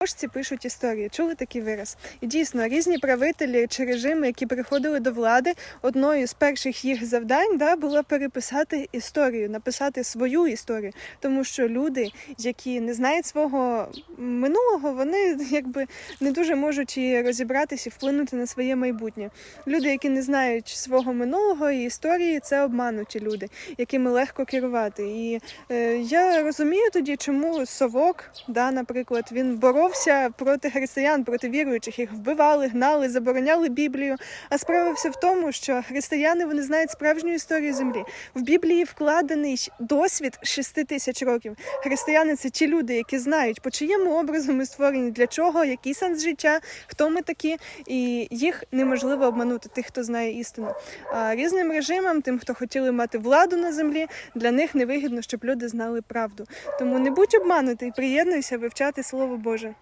Переможці пишуть історії. Чули такий вираз? І дійсно, різні правителі чи режими, які приходили до влади, одною з перших їх завдань да, було переписати історію, написати свою історію. Тому що люди, які не знають свого минулого, вони якби не дуже можуть і розібратися і вплинути на своє майбутнє. Люди, які не знають свого минулого і історії, це обмануті люди, якими легко керувати. І е, я розумію тоді, чому совок, да, наприклад, він боровся проти християн, проти віруючих, їх вбивали, гнали, забороняли Біблію. А справа все в тому, що християни вони знають справжню історію землі. В Біблії вкладений досвід 6 тисяч років. Християни це ті люди, які знають, по чиєму образу ми створені, для чого, який сенс життя, хто ми такі, і їх неможливо обманути, тих, хто знає істину. А різним режимам, тим, хто хотіли мати владу на землі, для них невигідно, щоб люди знали правду. Тому не будь обманутий, приєднуйся вивчати Слово Боже.